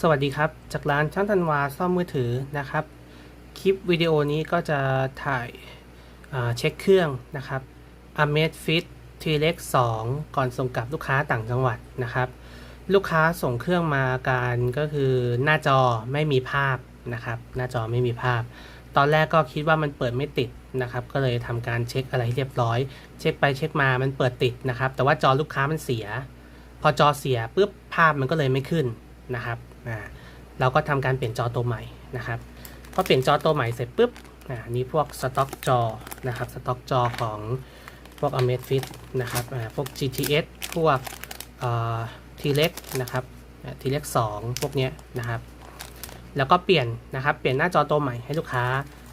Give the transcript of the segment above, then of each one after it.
สวัสดีครับ จากร้านช่างธันวาซ่อมมือถือนะครับ คลิปวิดีโอนี้ก็จะถ่ายอ่าเช็คเครื่องนะครับ a m a z Fit t r e x 2ก่อนส่งกลับลูกค้าต่างจังหวัดนะครับ ลูกค้าส่งเครื่องมาการก็คือหน้าจอไม่มีภาพนะครับ หน้าจอไม่มีภาพ ตอนแรกก็คิดว่ามันเปิดไม่ติดนะครับ ก็เลยทำการเช็คอะไรเรียบร้อย เช็คไปเช็คมามันเปิดติดนะครับ แต่ว่าจอลูกค้ามันเสีย พอจอเสียปุ๊บภาพมันก็เลยไม่ขึ้น นะครับอ่าเราก็ทำการเปลี่ยนจอตัวใหม่นะครับพอเปลี่ยนจอตัวใหม่เสร็จปุ๊บอ่านี่พวกสต็อกจอนะครับสต็อกจอของพวก Amazfit นะครับอ่าพวก GTS พวกเอ่อ T-Rex นะครับอ่า T-Rex 2พวกนี้นะครับ แล้วก็เปลี่ยนนะครับเปลี่ยนหน้าจอตัวใหม่ให้ลูกค้า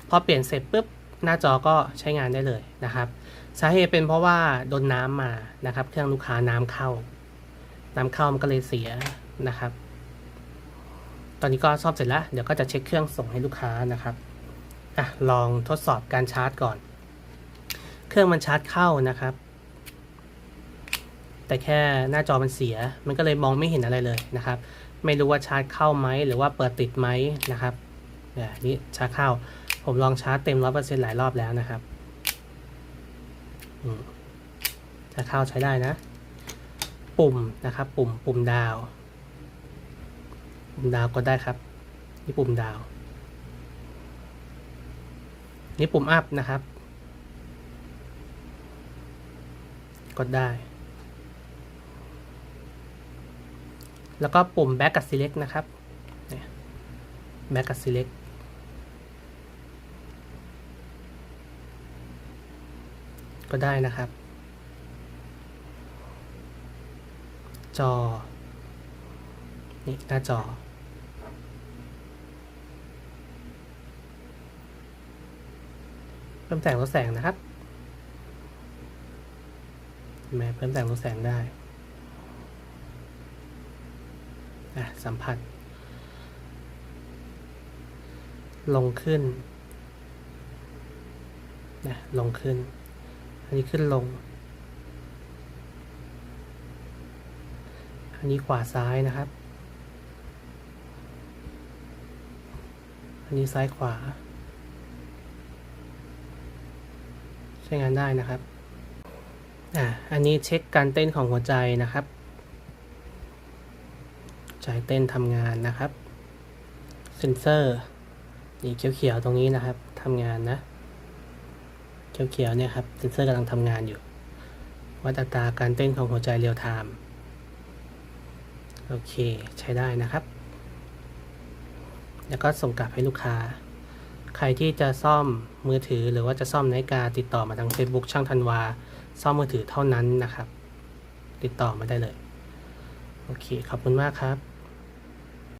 พอเปลี่ยนเสร็จปุ๊บหน้าจอก็ใช้งานได้เลยนะครับ สาเหตุเป็นเพราะว่าโดนน้ำมานะครับ เครื่องลูกค้าน้ำเข้า น้ำเข้ามันก็เลยเสียนะครับ ตอนนี้ก็ซ่อมเสร็จแล้ว เดี๋ยวก็จะเช็คเครื่องส่งให้ลูกค้านะครับอะลองทดสอบการชาร์จก่อน เครื่องมันชาร์จเข้านะครับ แต่แค่หน้าจอมันเสีย มันก็เลยมองไม่เห็นอะไรเลยนะครับ ไม่รู้ว่าชาร์จเข้าไหมหรือว่าเปิดติดไหมนะครับเนี่ยนี่ชาร์จเข้า ผมลองชาร์จเต็มร้อยเปอร์เซ็นต์หลายรอบแล้วนะครับอืมชาร์จเข้าใช้ได้นะ ปุ่มนะครับ ปุ่มปุ่มดาว ปุ่มดาวกดได้ครับ นี่ปุ่มดาว นี่ปุ่มอัพนะครับ กดได้ แล้วก็ปุ่ม back กับ select นะครับ back กับ select ก็ได้นะครับ จอ นี่หน้าจอ พิ่มแสงลดแสงนะครับเห็นไหมเพิ่มแสงลดแสงได้อะสัมผัส ลงขึ้นนะลงขึ้น อันนี้ขึ้นลง อันนี้ขวาซ้ายนะครับ อันนี้ซ้ายขวา ใช้งานได้นะครับอ่าอันนี้เช็คการเต้นของหัวใจนะครับใจเต้นทำงานนะครับเซนเซอร์นี่เขียวๆตรงนี้นะครับทำงานนะเขียวๆเนี่ยครับเซนเซอร์กำลังทำงานอยู่ วัดอัตราการเต้นของหัวใจเรียลไทม์โอเคใช้ได้นะครับ แล้วก็ส่งกลับให้ลูกค้า ใครที่จะซ่อมมือถือหรือว่าจะซ่อมนาฬิกาติดต่อมาทาง Facebook ช่างธันวา ซ่อมมือถือเท่านั้นนะครับ ติดต่อมาได้เลย โอเค ขอบคุณมากครับ